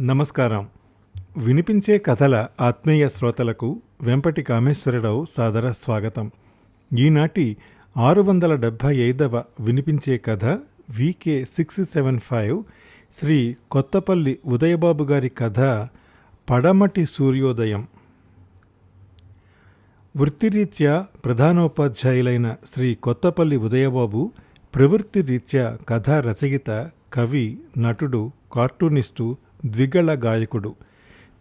నమస్కారం. వినిపించే కథల ఆత్మీయ శ్రోతలకు వెంపటి కామేశ్వరరావు సాదర స్వాగతం. ఈనాటి ఆరు వందల డెబ్భై ఐదవ వినిపించే కథ VK six seven five Shri Kothapalli Udayababu గారి కథ పడమటి సూర్యోదయం. వృత్తిరీత్యా ప్రధానోపాధ్యాయులైన శ్రీ కొత్తపల్లి ఉదయబాబు ప్రవృత్తి రీత్యా కథా రచయిత కవి నటుడు కార్టూనిస్టు ద్విగళ గాయకుడు.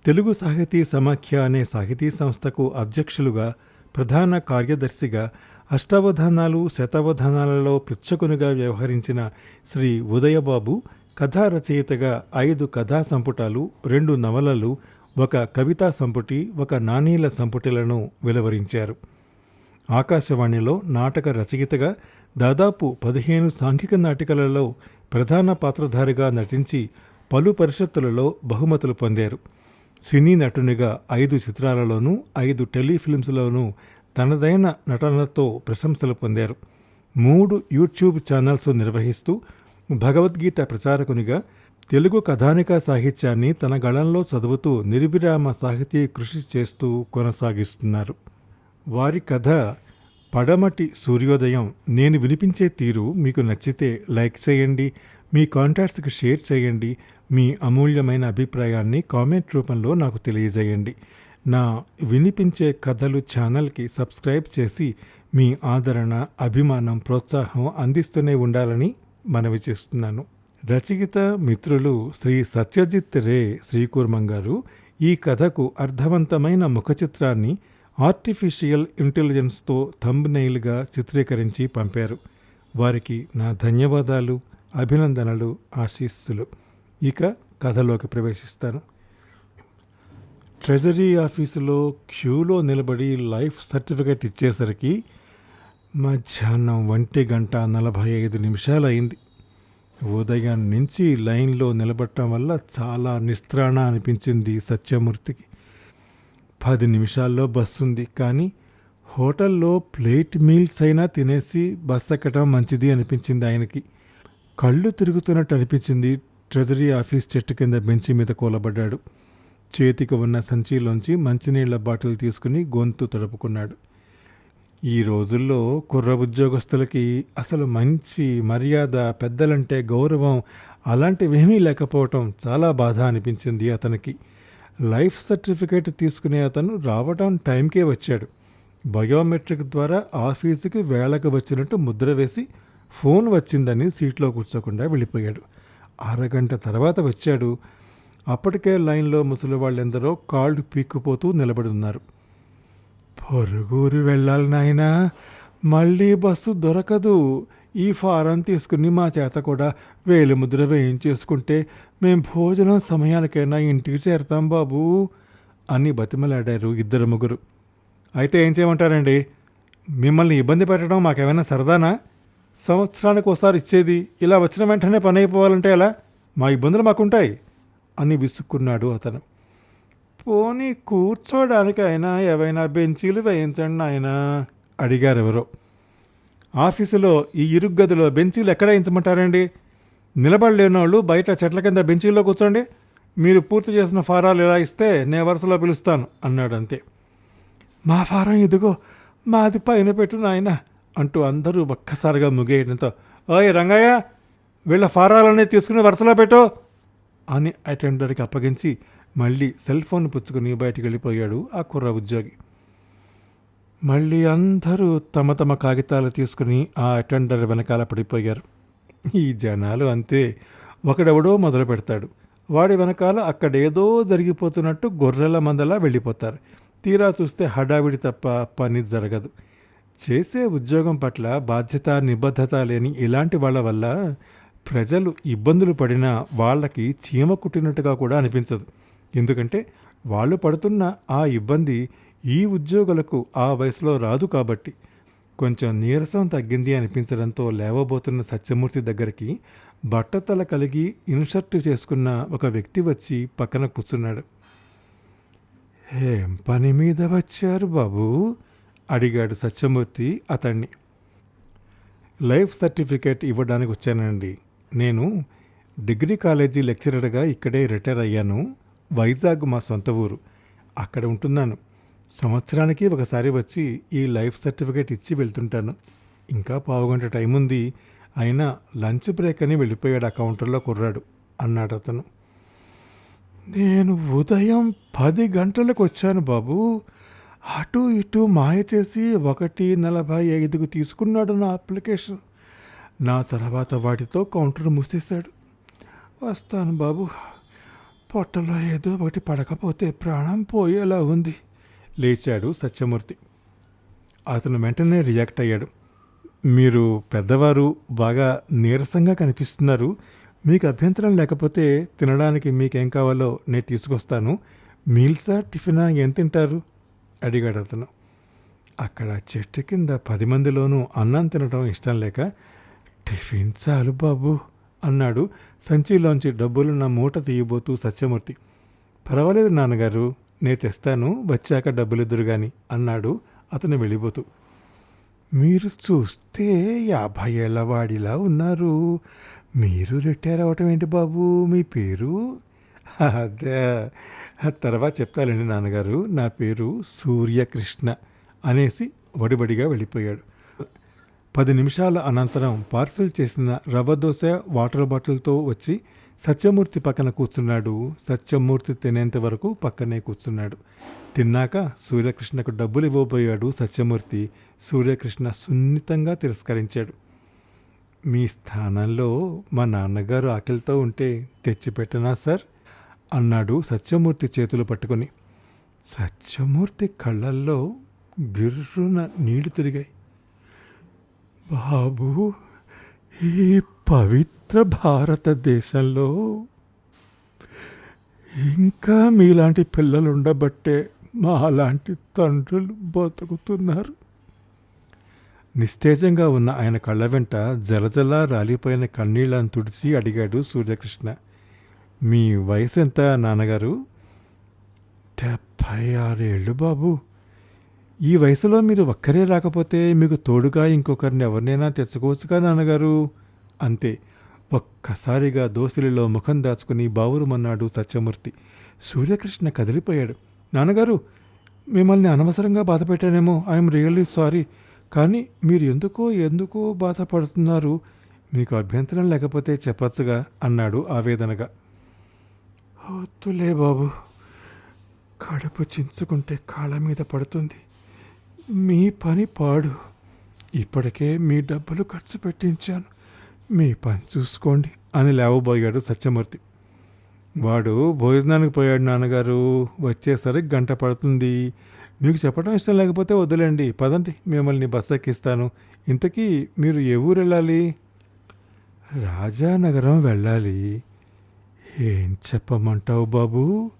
తెలుగు సాహితీ సమాఖ్య అనే సాహితీ సంస్థకు అధ్యక్షులుగా ప్రధాన కార్యదర్శిగా అష్టావధానాలు శతావధానాలలో పృచ్ఛకునిగా వ్యవహరించిన శ్రీ ఉదయబాబు కథా రచయితగా ఐదు కథా సంపుటాలు రెండు నవలలు ఒక కవితా సంపుటి ఒక నాణీల సంపుటిలను వెలువరించారు. ఆకాశవాణిలో నాటక రచయితగా దాదాపు పదిహేను సాంఘిక నాటికలలో ప్రధాన పాత్రధారిగా నటించి పలు పరిషత్తులలో బహుమతులు పొందారు. సినీ నటునిగా ఐదు చిత్రాలలోనూ ఐదు టెలిఫిల్మ్స్లోనూ తనదైన నటనతో ప్రశంసలు పొందారు. మూడు యూట్యూబ్ ఛానల్స్ నిర్వహిస్తూ భగవద్గీత ప్రచారకునిగా తెలుగు కథానిక సాహిత్యాన్ని తన గళంలో చదువుతూ నిర్విరామ సాహితీ కృషి చేస్తూ కొనసాగిస్తున్నారు. వారి కథ పడమటి సూర్యోదయం నేను వినిపించే తీరు మీకు నచ్చితే లైక్ చేయండి మీ కాంటాక్ట్స్కి షేర్ చేయండి మీ అమూల్యమైన అభిప్రాయాన్ని కామెంట్ రూపంలో నాకు తెలియజేయండి. నా వినిపించే కథలు ఛానల్కి సబ్స్క్రైబ్ చేసి మీ ఆదరణ అభిమానం ప్రోత్సాహం అందిస్తూనే ఉండాలని మనవి చేస్తున్నాను. రచయిత మిత్రులు శ్రీ సత్యజిత్ రే శ్రీకూర్మం గారు ఈ కథకు అర్థవంతమైన ముఖచిత్రాన్ని ఆర్టిఫిషియల్ ఇంటెలిజెన్స్తో థంబ్నెయిల్గా చిత్రీకరించి పంపారు. వారికి నా ధన్యవాదాలు అభినందనలు ఆశీస్సులు. ఇక కథలోకి ప్రవేశిస్తాను. ట్రెజరీ ఆఫీసులో క్యూలో నిలబడి లైఫ్ సర్టిఫికేట్ ఇచ్చేసరికి మధ్యాహ్నం ఒంటి గంట నలభై ఐదు నిమిషాలు అయింది ఉదయం నుంచి లైన్లో నిలబడటం వల్ల చాలా నిస్త్రాణ అనిపించింది సత్యమూర్తికి. పది నిమిషాల్లో బస్సు ఉంది కానీ హోటల్లో ప్లేట్ మీల్స్ అయినా తినేసి బస్ ఎక్కడం మంచిది అనిపించింది ఆయనకి. కళ్ళు తిరుగుతున్నట్టు అనిపించింది ట్రెజరీ ఆఫీస్ చెట్టు కింద బెంచి మీద కూలబడ్డాడు. చేతికి ఉన్న సంచిలోంచి మంచినీళ్ళ బాటిల్ తీసుకుని గొంతు తడుపుకున్నాడు. ఈ రోజుల్లో కుర్ర ఉద్యోగస్తులకి అసలు మంచి మర్యాద పెద్దలంటే గౌరవం అలాంటివేమీ లేకపోవటం చాలా బాధ అనిపించింది అతనికి. లైఫ్ సర్టిఫికేట్ తీసుకునే అతను రావడం టైంకే వచ్చాడు. బయోమెట్రిక్ ద్వారా ఆఫీసుకి వేళకు వచ్చినట్టు ముద్ర వేసి ఫోన్ వచ్చిందని సీట్లో కూర్చోకుండా వెళ్ళిపోయాడు. అరగంట తర్వాత వచ్చాడు. అప్పటికే లైన్లో ముసలి వాళ్ళెందరో కాళ్ళు పీక్కుపోతూ నిలబడి ఉన్నారు పొరుగురు వెళ్ళాలి నాయనా మళ్ళీ బస్సు దొరకదు. ఈ ఫారం తీసుకుని మా చేత కూడా వేలి ముద్ర వేయించేసుకుంటే మేం భోజనం సమయానికైనా ఇంటికి చేరతాం బాబు అని బతిమలాడారు ఇద్దరు ముగ్గురు. అయితే ఏం చేయమంటారండి? మిమ్మల్ని ఇబ్బంది పెట్టడం మాకేమైనా సరదానా? సంవత్సరానికి ఒకసారి ఇచ్చేది ఇలా వచ్చిన వెంటనే పని అయిపోవాలంటే ఎలా? మా ఇబ్బందులు మాకుంటాయి అని విసుక్కున్నాడు అతను. పోనీ కూర్చోడానికైనా ఏవైనా బెంచీలు వేయించండి ఆయన అడిగారు ఎవరో ఆఫీసులో ఈ ఇరుగ్గదిలో బెంచీలు ఎక్కడ వేయించమంటారండి? నిలబడలేని వాళ్ళు బయట చెట్ల కింద బెంచీల్లో కూర్చోండి. మీరు పూర్తి చేసిన ఫారాలు ఎలా ఇస్తే నేను వరుసలో పిలుస్తాను అన్నాడు అంతే మా ఫారం ఇదిగో మాది పైన పెట్టు నాయన అంటూ అందరూ ఒక్కసారిగా ముగేయడంతో ఓయ్ రంగయ్య వీళ్ళ ఫారాలన్నీ తీసుకుని వరుసలో పెట్టు అని అటెండర్కి అప్పగించి మళ్ళీ సెల్ ఫోన్ పుచ్చుకుని బయటికి వెళ్ళిపోయాడు ఆ కుర్ర ఉద్యోగి. మళ్ళీ అందరూ తమ తమ కాగితాలు తీసుకుని ఆ అటెండర్ వెనకాల పడిపోయారు. ఈ జనాలు అంతే. ఒకడెవడో మొదలు పెడతాడు. వాడి వెనకాల అక్కడేదో జరిగిపోతున్నట్టు గొర్రెల మందలా వెళ్ళిపోతారు. తీరా చూస్తే హడావిడి తప్ప పని జరగదు. చేసే ఉద్యోగం పట్ల బాధ్యత నిబద్ధత లేని ఇలాంటి వాళ్ళ వల్ల ప్రజలు ఇబ్బందులు పడినా వాళ్ళకి చీమ కుట్టినట్టుగా కూడా అనిపించదు. ఎందుకంటే వాళ్ళు పడుతున్న ఆ ఇబ్బంది ఈ ఉద్యోగులకు ఆ వయసులో రాదు కాబట్టి. కొంచెం నీరసం తగ్గింది అనిపించడంతో లేవబోతున్న సత్యమూర్తి దగ్గరికి బట్టతల కలిగి ఇన్షర్ట్ చేసుకున్న ఒక వ్యక్తి వచ్చి పక్కన కూర్చున్నాడు. ఏం పని మీద వచ్చారు బాబు? అడిగాడు సత్యమూర్తి అతన్ని. లైఫ్ సర్టిఫికేట్ ఇవ్వడానికి వచ్చానండి. నేను డిగ్రీ కాలేజీ లెక్చరర్గా ఇక్కడే రిటైర్ అయ్యాను. వైజాగ్ మా సొంత ఊరు. అక్కడ ఉంటున్నాను. సంవత్సరానికి ఒకసారి వచ్చి ఈ లైఫ్ సర్టిఫికేట్ ఇచ్చి వెళ్తుంటాను. ఇంకా పావుగంట టైం ఉంది. అయినా లంచ్ బ్రేక్ అని వెళ్ళిపోయాడు ఆ కౌంటర్లో కుర్రాడు అన్నాడు అతను. నేను ఉదయం పది గంటలకు వచ్చాను బాబు. అటు ఇటు మాయ చేసి ఒకటి నలభై ఐదుకు తీసుకున్నాడు నా అప్లికేషన్. నా తర్వాత వాటితో కౌంటర్ మూసేశాడు. వస్తాను బాబు. పొట్టలో ఏదో ఒకటి పడకపోతే ప్రాణం పోయేలా ఉంది. లేచాడు సత్యమూర్తి. అతను వెంటనే రియాక్ట్ అయ్యాడు. మీరు పెద్దవారు బాగా నీరసంగా కనిపిస్తున్నారు. మీకు అభ్యంతరం లేకపోతే తినడానికి మీకేం కావాలో నేను తీసుకొస్తాను. మీల్సా టిఫినా ఏం తింటారు? అడిగాడు అతను అక్కడ చెట్టు కింద పది మందిలోనూ అన్నం తినడం ఇష్టం లేక టిఫిన్ చాలు బాబు అన్నాడు సంచిలోంచి డబ్బులున్న మూట తీయబోతూ సత్యమూర్తి. పర్వాలేదు నాన్నగారు నేను తెస్తాను వచ్చాక డబ్బులిద్దరు గాని అన్నాడు అతను వెళ్ళిపోతూ. మీరు చూస్తే యాభై ఏళ్ళ వాడిలా ఉన్నారు. మీరు రిటైర్ అవటం ఏంటి బాబు మీ పేరు? అదే తర్వాత చెప్తాలండి నాన్నగారు నా పేరు సూర్యకృష్ణ అనేసి వడిబడిగా వెళ్ళిపోయాడు. పది నిమిషాల అనంతరం పార్సల్ చేసిన రవ్వ దోశ వాటర్ బాటిల్తో వచ్చి సత్యమూర్తి పక్కన కూర్చున్నాడు. సత్యమూర్తి తినేంత వరకు పక్కనే కూర్చున్నాడు. తిన్నాక సూర్యకృష్ణకు డబ్బులు ఇవ్వబోయాడు సత్యమూర్తి. సూర్యకృష్ణ సున్నితంగా తిరస్కరించాడు. మీ స్థానంలో మా నాన్నగారు ఆకలితో ఉంటే తెచ్చిపెట్టనా సార్? అన్నాడు సత్యమూర్తి చేతులు పట్టుకొని. సత్యమూర్తి కళ్ళల్లో గిర్రున నీళ్ళు తిరిగాయి. బాబు ఈ పవిత్ర భారతదేశంలో ఇంకా మీలాంటి పిల్లలు ఉండబట్టే మాలాంటి తండ్రులు బతుకుతున్నారు. నిస్తేజంగా ఉన్న ఆయన కళ్ళ వెంట జలజల రాలిపోయిన కన్నీళ్ళను తుడిచి అడిగాడు సూర్యకృష్ణ. మీ వయసు ఎంత నాన్నగారు? డెబ్భై ఆరేళ్ళు బాబు. ఈ వయసులో మీరు ఒక్కరే రాకపోతే మీకు తోడుగా ఇంకొకరిని ఎవరినైనా తెచ్చుకోవచ్చుగా నాన్నగారు? అంతే. ఒక్కసారిగా దోసిలిలో ముఖం దాచుకుని బావురుమన్నాడు సత్యమూర్తి. సూర్యకృష్ణ కదిలిపోయాడు. నాన్నగారు మిమ్మల్ని అనవసరంగా బాధ పెట్టానేమో ఐఎమ్ రియల్లీ సారీ. కానీ మీరు ఎందుకో ఎందుకో బాధపడుతున్నారు? మీకు అభ్యంతరం లేకపోతే చెప్పచ్చుగా అన్నాడు ఆవేదనగా. వద్దులే బాబు. కడుపు చించుకుంటే కాళ్ళ మీద పడుతుంది. మీ పని పాడు. ఇప్పటికే మీ డబ్బులు ఖర్చు పెట్టించాను. మీ పని చూసుకోండి అని లేవబోయాడు సత్యమూర్తి. వాడు భోజనానికి పోయాడు నాన్నగారు. వచ్చేసరికి గంట పడుతుంది. మీకు చెప్పడం ఇష్టం లేకపోతే వద్దులేండి పదండి మిమ్మల్ని బస్సు ఎక్కిస్తాను. ఇంతకీ మీరు ఏ ఊరు వెళ్ళాలి? రాజానగరం వెళ్ళాలి. ఏం చెప్పమంటావు బాబు?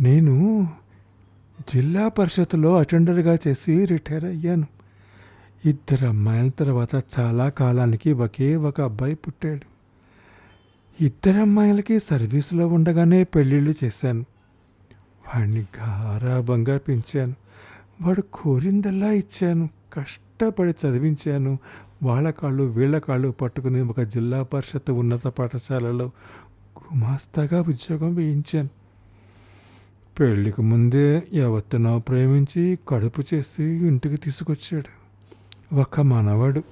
నేను జిల్లా పరిషత్లో అటెండర్గా చేసి రిటైర్ అయ్యాను. ఇద్దరు అమ్మాయిల తర్వాత చాలా కాలానికి ఒకే ఒక అబ్బాయి పుట్టాడు. ఇద్దరు అమ్మాయిలకి సర్వీసులో ఉండగానే పెళ్ళిళ్ళు చేశాను. వాడిని గారాభంగా పెంచాను. వాడు కోరిందల్లా ఇచ్చాను. కష్టపడి చదివించాను. వాళ్ళ కాళ్ళు వీళ్ళ కాళ్ళు పట్టుకుని ఒక జిల్లా పరిషత్ ఉన్నత పాఠశాలలో గుమాస్తాగా ఉద్యోగం వేయించాను. పెళ్ళికి ముందే ఎవరినో ప్రేమించి కడుపు చేసి ఇంటికి తీసుకొచ్చాడు. ఒక మనవాడు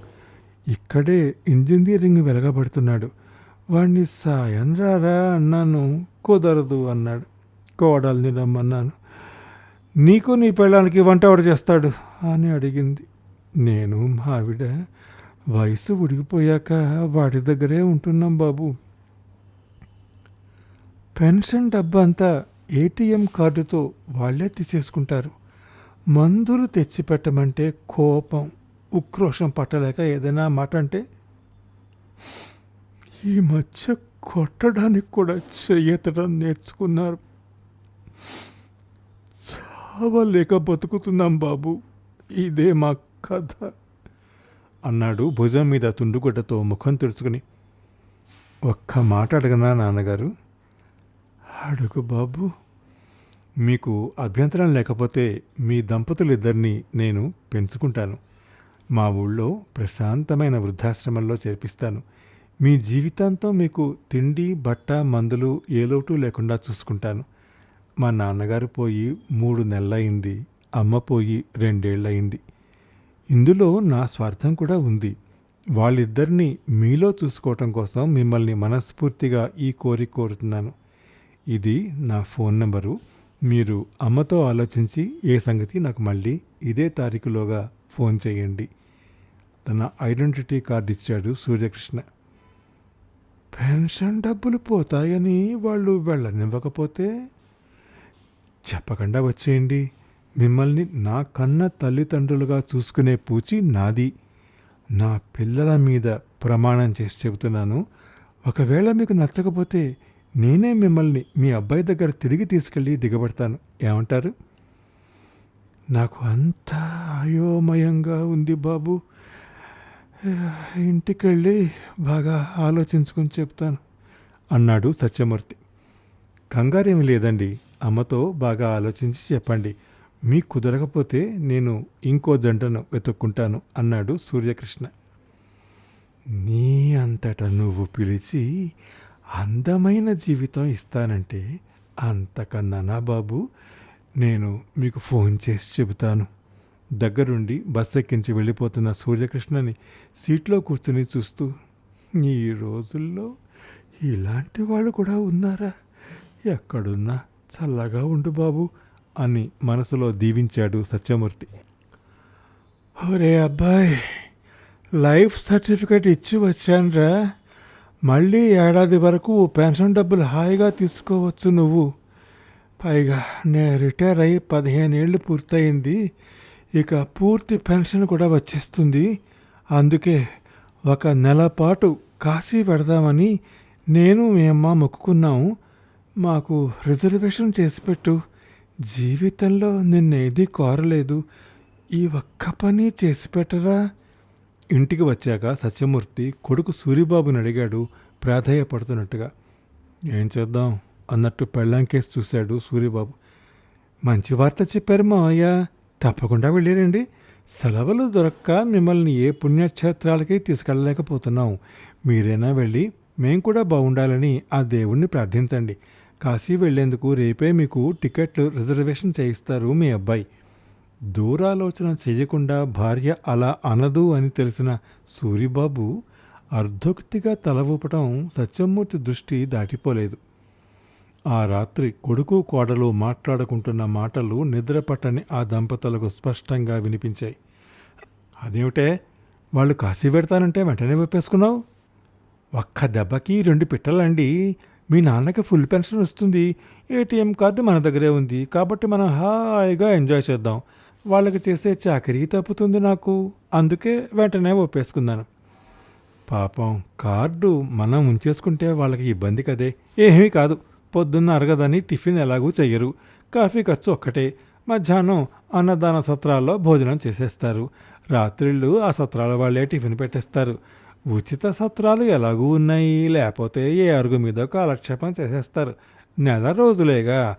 ఇక్కడే ఇంజనీరింగ్ వెలగబడుతున్నాడు. వాడిని సాయం రారా అన్నాను కుదరదు అన్నాడు. కోడల్ని రమ్మన్నాను. నీకు నీ పెళ్ళానికి వంట ఎవడు చేస్తాడు? అని అడిగింది. నేను మా ఆవిడ వయసు ఉడిగిపోయాక వాడి దగ్గరే ఉంటున్నాం బాబు. పెన్షన్ డబ్బంతా ఏటీఎం కార్డుతో వాళ్ళే తీసేసుకుంటారు. మందులు తెచ్చిపెట్టమంటే కోపం ఉక్రోషం పట్టలేక ఏదైనా మాట అంటే ఈ మధ్య కొట్టడానికి కూడా చెయ్యెత్తడం నేర్చుకున్నారు. చావలేక బతుకుతున్నాం బాబు. ఇదే మా కథ. అన్నాడు భుజం మీద తుండుగుడ్డతో ముఖం తుడుచుకుని. ఒక్క మాట అడగనా నాన్నగారు? అడుగు బాబు. మీకు అభ్యంతరం లేకపోతే మీ దంపతులిద్దరినీ నేను పెంచుకుంటాను. మా ఊళ్ళో ప్రశాంతమైన వృద్ధాశ్రమంలో చేర్పిస్తాను. మీ జీవితాంతం మీకు తిండి బట్ట మందులు ఏ లోటు లేకుండా చూసుకుంటాను. మా నాన్నగారు పోయి మూడు నెలలయింది అమ్మ పోయి రెండేళ్ళయింది ఇందులో నా స్వార్థం కూడా ఉంది. వాళ్ళిద్దరినీ మీలో చూసుకోవటం కోసం మిమ్మల్ని మనస్ఫూర్తిగా ఈ కోరిక కోరుతున్నాను. ఇది నా ఫోన్ నెంబరు. మీరు అమ్మతో ఆలోచించి ఏ సంగతి నాకు మళ్ళీ ఇదే తారీఖులోగా ఫోన్ చేయండి. తన ఐడెంటిటీ కార్డు ఇచ్చాడు సూర్యకృష్ణ. పెన్షన్ డబ్బులు పోతాయని వాళ్ళు వెళ్ళనివ్వకపోతే చెప్పకుండా వచ్చేయండి. మిమ్మల్ని నా కన్న తల్లిదండ్రులుగా చూసుకునే పూచి నాది. నా పిల్లల మీద ప్రమాణం చేసి చెబుతున్నాను. ఒకవేళ మీకు నచ్చకపోతే నేనే మిమ్మల్ని మీ అబ్బాయి దగ్గర తిరిగి తీసుకెళ్ళి దిగబడతాను. ఏమంటారు? నాకు అంత అయోమయంగా ఉంది బాబు. ఇంటికెళ్ళి బాగా ఆలోచించుకొని చెప్తాను అన్నాడు సత్యమూర్తి. కంగారేమి లేదండి అమ్మతో బాగా ఆలోచించి చెప్పండి. మీకు కుదరకపోతే నేను ఇంకో జంటను వెతుక్కుంటాను అన్నాడు సూర్యకృష్ణ. నీ అంతట నువ్వు పిలిచి అందమైన జీవితం ఇస్తానంటే అంతకన్నానా బాబు నేను మీకు ఫోన్ చేసి చెబుతాను. దగ్గరుండి బస్ ఎక్కించి వెళ్ళిపోతున్న సూర్యకృష్ణని సీట్లో కూర్చుని చూస్తూ ఈ రోజుల్లో ఇలాంటి వాళ్ళు కూడా ఉన్నారా? ఎక్కడున్నా చల్లగా ఉండు బాబు అని మనసులో దీవించాడు సత్యమూర్తి. ఒరే అబ్బాయి లైఫ్ సర్టిఫికేట్ ఇచ్చి వచ్చానురా. మళ్ళీ ఏడాది వరకు పెన్షన్ డబ్బులు హాయిగా తీసుకోవచ్చు నువ్వు. పైగా నేను రిటైర్ అయ్యి పదిహేను ఏళ్ళు పూర్తయింది. ఇక పూర్తి పెన్షన్ కూడా వచ్చేస్తుంది. అందుకే ఒక నెల పాటు కాశీ పెడదామని నేను మీ అమ్మ మొక్కుకున్నాము మాకు రిజర్వేషన్ చేసి పెట్టు. జీవితంలో నిన్నేది కోరలేదు. ఈ ఒక్క పని చేసి పెట్టరా? ఇంటికి వచ్చాక సత్యమూర్తి కొడుకు సూరిబాబుని అడిగాడు ప్రాధేయపడుతున్నట్టుగా. ఏం చేద్దాం? అన్నట్టు పెళ్ళాంకేసి చూశాడు సూరిబాబు. మంచి వార్త చెప్పారు మావయ్య. తప్పకుండా వెళ్ళారండి. సెలవులు దొరక్క మిమ్మల్ని ఏ పుణ్యక్షేత్రాలకి తీసుకెళ్ళలేకపోతున్నాం. మీరైనా వెళ్ళి మేం కూడా బాగుండాలని ఆ దేవుణ్ణి ప్రార్థించండి. కాశీ వెళ్ళేందుకు రేపే మీకు టికెట్లు రిజర్వేషన్ చేయిస్తారు మీ అబ్బాయి. దూరాలోచన చేయకుండా భార్య అలా అనదు అని తెలిసిన సూరిబాబు అర్ధోక్తిగా తల ఊపటం సత్యమూర్తి దృష్టి దాటిపోలేదు. ఆ రాత్రి కొడుకు కోడలు మాట్లాడుకుంటున్న మాటలు నిద్రపట్టని ఆ దంపతులకు స్పష్టంగా వినిపించాయి. అదేమిటే? వాళ్ళు కాశీ పెడతానంటే వెంటనే ఒప్పేసుకున్నావు ఒక్క దెబ్బకి రెండు పిట్టలండి. మీ నాన్నకి ఫుల్ పెన్షన్ వస్తుంది. ఏటీఎం కార్డు మన దగ్గరే ఉంది. కాబట్టి మనం హాయిగా ఎంజాయ్ చేద్దాం. వాళ్ళకి చేసే చాకరీ తప్పుతుంది నాకు. అందుకే వెంటనే ఒప్పేసుకున్నాను. పాపం కార్డు మనం ఉంచేసుకుంటే వాళ్ళకి ఇబ్బంది కదే. ఏమీ కాదు. పొద్దున్న అరగదని టిఫిన్ ఎలాగూ చెయ్యరు. కాఫీ ఖర్చు ఒక్కటే. మధ్యాహ్నం అన్నదాన సత్రాల్లో భోజనం చేసేస్తారు. రాత్రిళ్ళు ఆ సత్రాల వాళ్ళే టిఫిన్ పెట్టేస్తారు. ఉచిత సత్రాలు ఎలాగూ ఉన్నాయి. లేకపోతే ఏ అరుగు మీద కాలక్షేపం చేసేస్తారు. నెల రోజులేగా.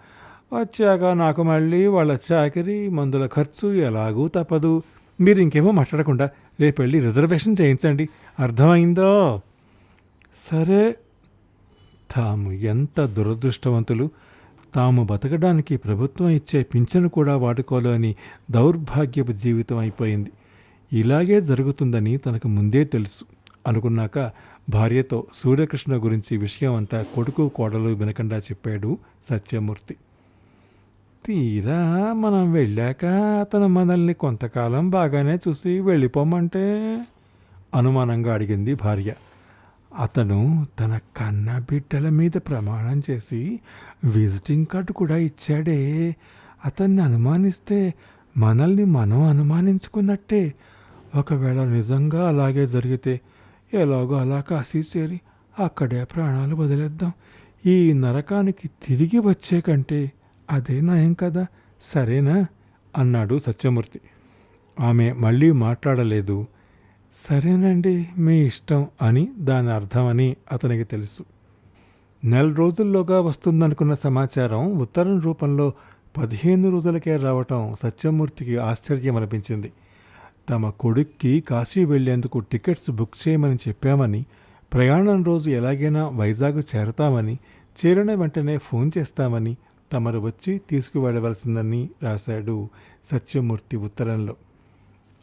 వచ్చాక నాకు మళ్ళీ వాళ్ళ చాకరీ మందుల ఖర్చు ఎలాగూ తప్పదు. మీరు ఇంకేమో మాట్లాడకుండా రేపు వెళ్ళి రిజర్వేషన్ చేయించండి. అర్థమైందో? సరే. తాము ఎంత దురదృష్టవంతులు. తాము బతకడానికి ప్రభుత్వం ఇచ్చే పింఛను కూడా వాడుకోలేని దౌర్భాగ్యపు జీవితం అయిపోయింది. ఇలాగే జరుగుతుందని తనకు ముందే తెలుసు. అనుకున్నాక భార్యతో సూర్యకృష్ణ గురించి విషయం అంతా కొడుకు కోడలు వినకుండా చెప్పాడు సత్యమూర్తి. తీరా మనం వెళ్ళాక అతను మనల్ని కొంతకాలం బాగానే చూసి వెళ్ళిపోమంటే? అనుమానంగా అడిగింది భార్య. అతను తన కన్న బిడ్డల మీద ప్రమాణం చేసి విజిటింగ్ కార్డు కూడా ఇచ్చాడే. అతన్ని అనుమానిస్తే మనల్ని మనం అనుమానించుకున్నట్టే. ఒకవేళ నిజంగా అలాగే జరిగితే ఎలాగో అలా కాశీ చేరి అక్కడే ప్రాణాలు వదిలేద్దాం. ఈ నరకానికి తిరిగి వచ్చే కంటే అదే నయం కదా? సరేనా? అన్నాడు సత్యమూర్తి. ఆమె మళ్ళీ మాట్లాడలేదు. సరేనండి మీ ఇష్టం అని దాని అర్థమని అతనికి తెలుసు. నెల రోజుల్లోగా వస్తుందనుకున్న సమాచారం ఉత్తరం రూపంలో పదిహేను రోజులకే రావటం సత్యమూర్తికి ఆశ్చర్యం అనిపించింది తమ కొడుక్కి కాశీ వెళ్ళేందుకు టికెట్స్ బుక్ చేయమని చెప్పామని ప్రయాణం రోజు ఎలాగైనా వైజాగ్ చేరతామని చేరిన వెంటనే ఫోన్ చేస్తామని తమరు వచ్చి తీసుకువెళ్ళవలసిందని రాశాడు సత్యమూర్తి ఉత్తరంలో.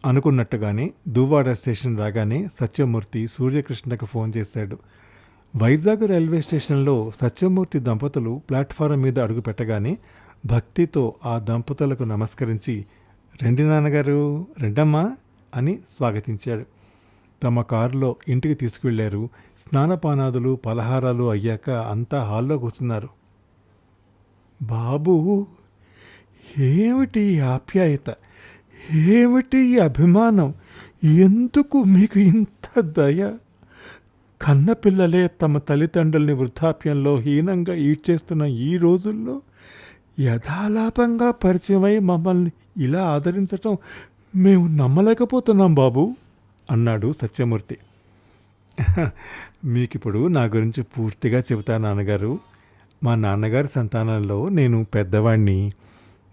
అనుకున్నట్టుగానే దువ్వాడ స్టేషన్ రాగానే సత్యమూర్తి సూర్యకృష్ణకు ఫోన్ చేశాడు. వైజాగ్ రైల్వే స్టేషన్లో సత్యమూర్తి దంపతులు ప్లాట్ఫారం మీద అడుగుపెట్టగానే భక్తితో ఆ దంపతులకు నమస్కరించి రెండి నాన్నగారు రెండమ్మా అని స్వాగతించాడు. తమ కారులో ఇంటికి తీసుకువెళ్ళారు. స్నానపానాదులు పలహారాలు అయ్యాక అంతా హాల్లో కూర్చున్నారు. బాబు ఏమిటి ఆప్యాయత? ఏమిటి అభిమానం? ఎందుకు మీకు ఇంత దయ? కన్నపిల్లలే తమ తల్లిదండ్రుల్ని వృద్ధాప్యంలో హీనంగా ఈడ్చేస్తున్న ఈ రోజుల్లో యథాలాపంగా పరిచయమై మమ్మల్ని ఇలా ఆదరించటం మేము నమ్మలేకపోతున్నాం బాబు అన్నాడు సత్యమూర్తి. మీకిప్పుడు నా గురించి పూర్తిగా చెబుతా నాన్నగారు. మా నాన్నగారి సంతానంలో నేను పెద్దవాణ్ణి.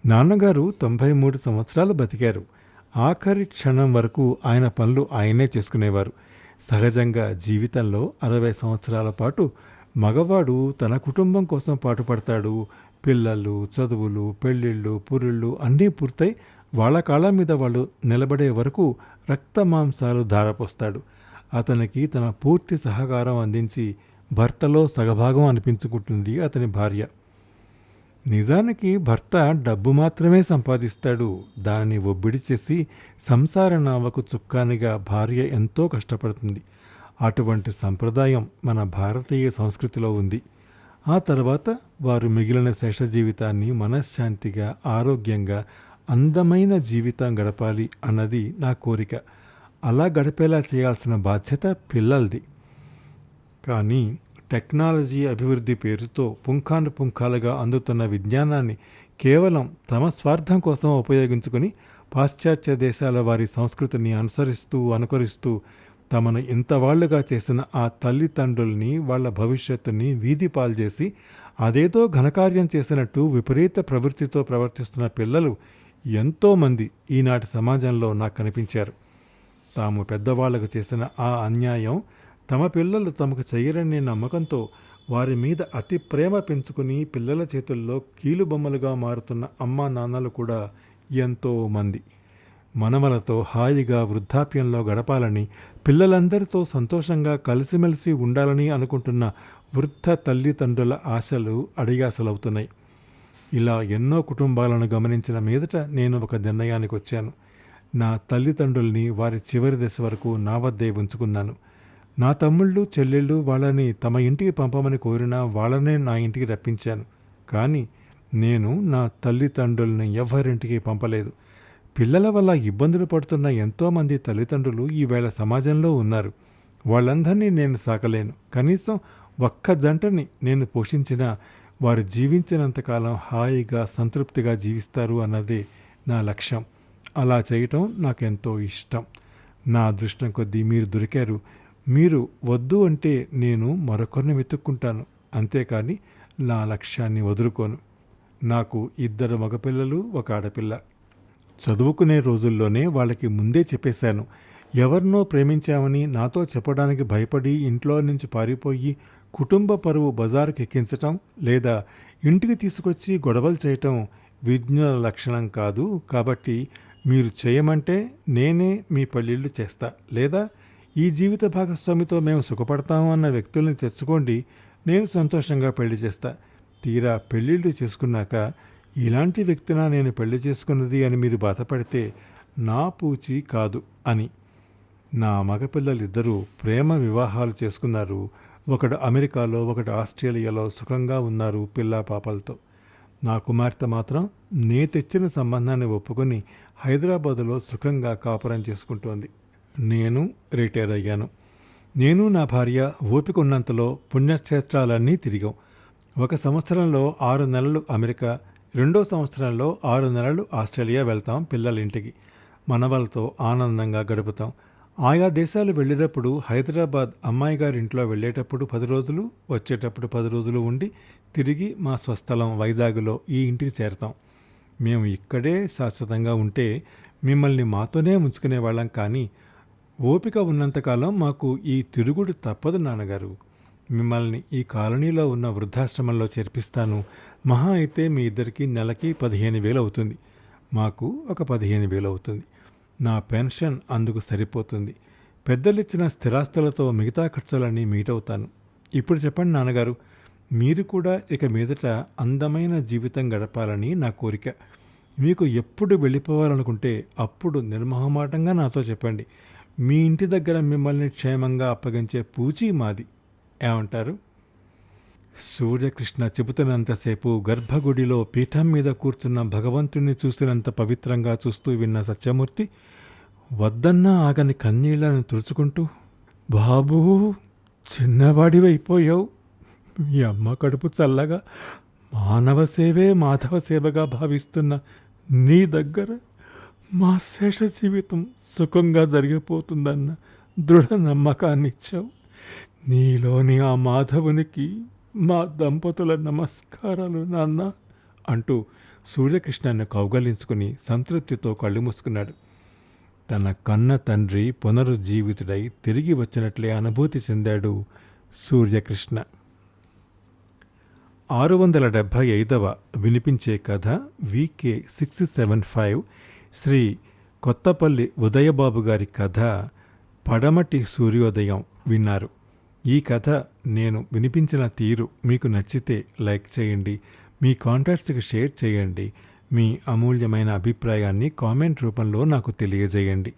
నాన్నగారు తొంభై మూడు సంవత్సరాలు బతికారు. ఆఖరి క్షణం వరకు ఆయన పనులు ఆయనే చేసుకునేవారు. సహజంగా జీవితంలో అరవై సంవత్సరాల పాటు మగవాడు తన కుటుంబం కోసం పాటుపడతాడు. పిల్లలు చదువులు పెళ్ళిళ్ళు పురుళ్ళు అన్నీ పూర్తయి వాళ్ళ కాళ్ళ మీద వాళ్ళు నిలబడే వరకు రక్త మాంసాలు ధారపోస్తాడు. అతనికి తన పూర్తి సహకారం అందించి భర్తలో సగభాగం అనిపించుకుంటుంది అతని భార్య. నిజానికి భర్త డబ్బు మాత్రమే సంపాదిస్తాడు. దానిని ఒబ్బిడి చేసి సంసార నావకు చుక్కానిగా భార్య ఎంతో కష్టపడుతుంది. అటువంటి సంప్రదాయం మన భారతీయ సంస్కృతిలో ఉంది. ఆ తర్వాత వారు మిగిలిన శేష జీవితాన్ని మనశ్శాంతిగా ఆరోగ్యంగా అందమైన జీవితం గడపాలి అన్నది నా కోరిక. అలా గడిపేలా చేయాల్సిన బాధ్యత పిల్లలది. కానీ టెక్నాలజీ అభివృద్ధి పేరుతో పుంఖాను పుంఖాలుగా అందుతున్న విజ్ఞానాన్ని కేవలం తమ స్వార్థం కోసం ఉపయోగించుకొని పాశ్చాత్య దేశాల వారి సంస్కృతిని అనుసరిస్తూ అనుకరిస్తూ తమను ఇంతవాళ్ళుగా చేసిన ఆ తల్లిదండ్రుల్ని వాళ్ళ భవిష్యత్తుని వీధి పాల్చేసి అదేదో ఘనకార్యం చేసినట్టు విపరీత ప్రవృత్తితో ప్రవర్తిస్తున్న పిల్లలు ఎంతోమంది ఈనాటి సమాజంలో నాకు కనిపించారు. తాము పెద్దవాళ్ళకు చేసిన ఆ అన్యాయం తమ పిల్లలు తమకు చేయరనే నమ్మకంతో వారి మీద అతి ప్రేమ పెంచుకుని పిల్లల చేతుల్లో కీలుబొమ్మలుగా మారుతున్న అమ్మా నాన్నలు కూడా ఎంతో మంది. మనమలతో హాయిగా వృద్ధాప్యంలో గడపాలని పిల్లలందరితో సంతోషంగా కలిసిమెలిసి ఉండాలని అనుకుంటున్న వృద్ధ తల్లిదండ్రుల ఆశలు అడిగాసలవుతున్నాయి. ఇలా ఎన్నో కుటుంబాలను గమనించిన మీదట నేను ఒక నిర్ణయానికి వచ్చాను నా తల్లిదండ్రుల్ని వారి చివరి దశ వరకు నా వద్దే ఉంచుకున్నాను. నా తమ్ముళ్ళు చెల్లెళ్ళు వాళ్ళని తమ ఇంటికి పంపమని కోరినా వాళ్ళనే నా ఇంటికి రప్పించాను. కానీ నేను నా తల్లిదండ్రుల్ని ఎవరింటికి పంపలేదు. పిల్లల వల్ల ఇబ్బందులు పడుతున్న ఎంతోమంది తల్లిదండ్రులు ఈవేళ సమాజంలో ఉన్నారు. వాళ్ళందరినీ నేను సాకలేను. కనీసం ఒక్క జంటని నేను పోషించిన వారు జీవించినంతకాలం హాయిగా సంతృప్తిగా జీవిస్తారు అన్నదే నా లక్ష్యం. అలా చేయటం నాకెంతో ఇష్టం. నా అదృష్టం కొద్దీ మీరు దొరికారు. మీరు వద్దు అంటే నేను మరొకరిని వెతుక్కుంటాను. అంతేకాని నా లక్ష్యాన్ని వదులుకోను. నాకు ఇద్దరు మగపిల్లలు ఒక ఆడపిల్ల. చదువుకునే రోజుల్లోనే వాళ్ళకి ముందే చెప్పేశాను. ఎవరినో ప్రేమించామని నాతో చెప్పడానికి భయపడి ఇంట్లో నుంచి పారిపోయి కుటుంబ పరువు బజారుకు ఎక్కించటం లేదా ఇంటికి తీసుకొచ్చి గొడవలు చేయటం విజ్ఞుల లక్షణం కాదు. కాబట్టి మీరు చేయమంటే నేనే మీ పెళ్ళిళ్ళు చేస్తా. లేదా ఈ జీవిత భాగస్వామితో మేము సుఖపడతాము అన్న వ్యక్తుల్ని తెచ్చుకోండి నేను సంతోషంగా పెళ్ళి చేస్తా. తీరా పెళ్ళిళ్ళు చేసుకున్నాక ఇలాంటి వ్యక్తినా నేను పెళ్ళి చేసుకున్నది అని మీరు బాధపడితే నా పూచి కాదు అని. నా మగపిల్లలిద్దరూ ప్రేమ వివాహాలు చేసుకున్నారు. ఒకడు అమెరికాలో ఒకడు ఆస్ట్రేలియాలో సుఖంగా ఉన్నారు పిల్లా పాపలతో. నా కుమార్తె మాత్రం నే తెచ్చిన సంబంధాన్ని ఒప్పుకొని హైదరాబాదులో సుఖంగా కాపురం చేసుకుంటోంది. నేను రిటైర్ అయ్యాను. నేను నా భార్య ఓపిక ఉన్నంతలో పుణ్యక్షేత్రాలన్నీ తిరిగాం. ఒక సంవత్సరంలో ఆరు నెలలు అమెరికా రెండో సంవత్సరంలో ఆరు నెలలు ఆస్ట్రేలియా వెళ్తాం పిల్లల ఇంటికి మనవలతో ఆనందంగా గడుపుతాం. ఆయా దేశాలు వెళ్ళేటప్పుడు హైదరాబాద్ అమ్మాయి గారి ఇంట్లో వెళ్ళేటప్పుడు పది రోజులు వచ్చేటప్పుడు పది రోజులు ఉండి తిరిగి మా స్వస్థలం వైజాగ్లో ఈ ఇంటికి చేరతాం. మేము ఇక్కడే శాశ్వతంగా ఉంటే మిమ్మల్ని మాతోనే ఉంచుకునే వాళ్ళం కానీ ఓపిక ఉన్నంతకాలం మాకు ఈ తిరుగుడు తప్పదు నాన్నగారు. మిమ్మల్ని ఈ కాలనీలో ఉన్న వృద్ధాశ్రమంలో చేర్పిస్తాను. మహా అయితే మీ ఇద్దరికి నెలకి పదిహేను వేలు అవుతుంది. మాకు ఒక పదిహేను వేలు అవుతుంది. నా పెన్షన్ అందుకు సరిపోతుంది. పెద్దలిచ్చిన స్థిరాస్తులతో మిగతా ఖర్చులన్నీ మీటవుతాను. ఇప్పుడు చెప్పండి నాన్నగారు. మీరు కూడా ఇక మీదట అందమైన జీవితం గడపాలని నా కోరిక. మీకు ఎప్పుడు వెళ్ళిపోవాలనుకుంటే అప్పుడు నిర్మహమాటంగా నాతో చెప్పండి. మీ ఇంటి దగ్గర మిమ్మల్ని క్షేమంగా అప్పగించే పూచీ మాది. ఏమంటారు? సూర్యకృష్ణ చెబుతున్నంతసేపు గర్భగుడిలో పీఠం మీద కూర్చున్న భగవంతుణ్ణి చూసినంత పవిత్రంగా చూస్తూ విన్న సత్యమూర్తి వద్దన్నా ఆగని కన్నీళ్ళను తుడుచుకుంటూ బాబూ చిన్నవాడివైపోయావు. మీ అమ్మ కడుపు చల్లగా మానవ సేవే మాధవ సేవగా భావిస్తున్న నీ దగ్గర మా శేష జీవితం సుఖంగా జరిగిపోతుందన్న దృఢ నమ్మకాన్ని ఇచ్చావు. నీలోని ఆ మాధవునికి మా దంపతుల నమస్కారాలు నాన్న అంటూ సూర్యకృష్ణను కౌగలించుకుని సంతృప్తితో కళ్ళు మూసుకున్నాడు. తన కన్న తండ్రి పునరుజ్జీవితుడై తిరిగి వచ్చినట్లే అనుభూతి చెందాడు సూర్యకృష్ణ. ఆరు వందల డెబ్భై ఐదవ వినిపించే కథ VK six seven five Shri Kothapalli Udayababu గారి కథ పడమటి సూర్యోదయం విన్నారు. ఈ కథ నేను వినిపించిన తీరు మీకు నచ్చితే లైక్ చేయండి మీ కాంటాక్ట్స్కి షేర్ చేయండి మీ అమూల్యమైన అభిప్రాయాన్ని కామెంట్ రూపంలో నాకు తెలియజేయండి.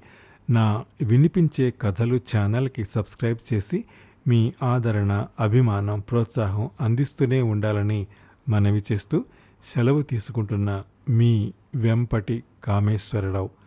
నా వినిపించే కథలు ఛానల్కి సబ్స్క్రైబ్ చేసి మీ ఆదరణ అభిమానం ప్రోత్సాహం అందిస్తూనే ఉండాలని మనవి చేస్తూ సెలవు తీసుకుంటున్న మీ వెంపటి కామేశ్వరరావు.